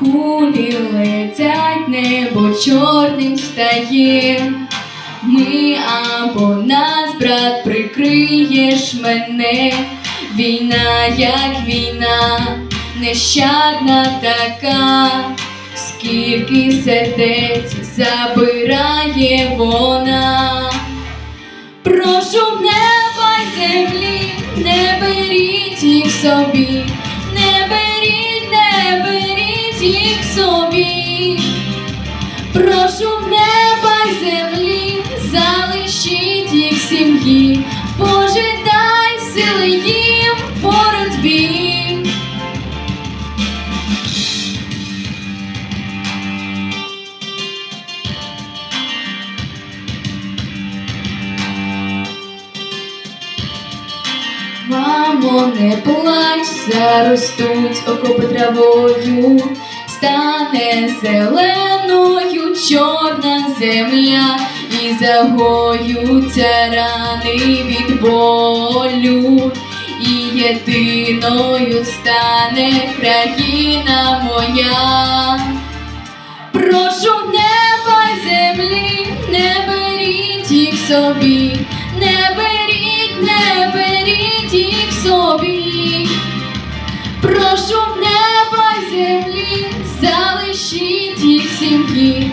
Кулі летять, небо чорним стає. Ми або нас, брат, прикриєш мене. Війна, як війна, нещадна така, скільки сердець забирає вона. Прошу неба й землі, не беріть їх собі, собі. Прошу неба й землі, залишіть їх сім'ї, Боже, дай сили їм в боротьбі. Мамо, не плач, заростуть окопи травою, стане зеленою чорна земля, і загоються рани від болю, і єдиною стане країна моя. Прошу неба й землі, не беріть їх собі, не беріть, не беріть їх собі. Прошу неба залишіть їх сім'ї,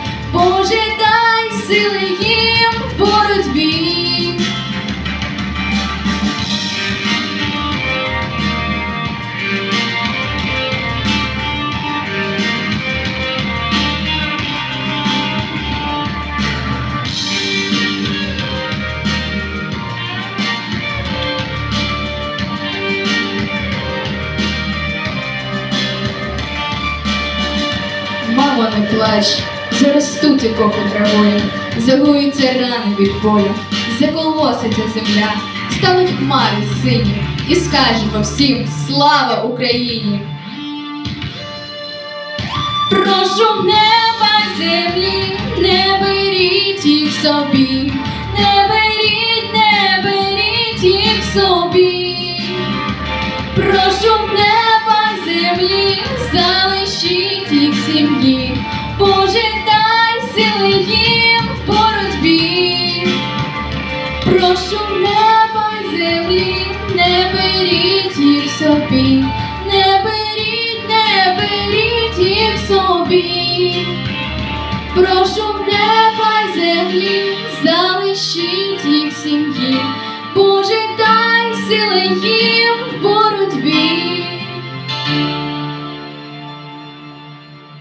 не плач, заростуть окопи травою, загуються рани від болю, заколоситься земля, стануть хмари сині, і скаже по всім слава Україні. Прошу неба землі, не беріть їх собі, не беріть, не беріть їх собі. Прошу неба Боже, дай сили їм в боротьбі. Прошу неба й землі, не беріть їх собі, не беріть, не беріть їх собі. Прошу неба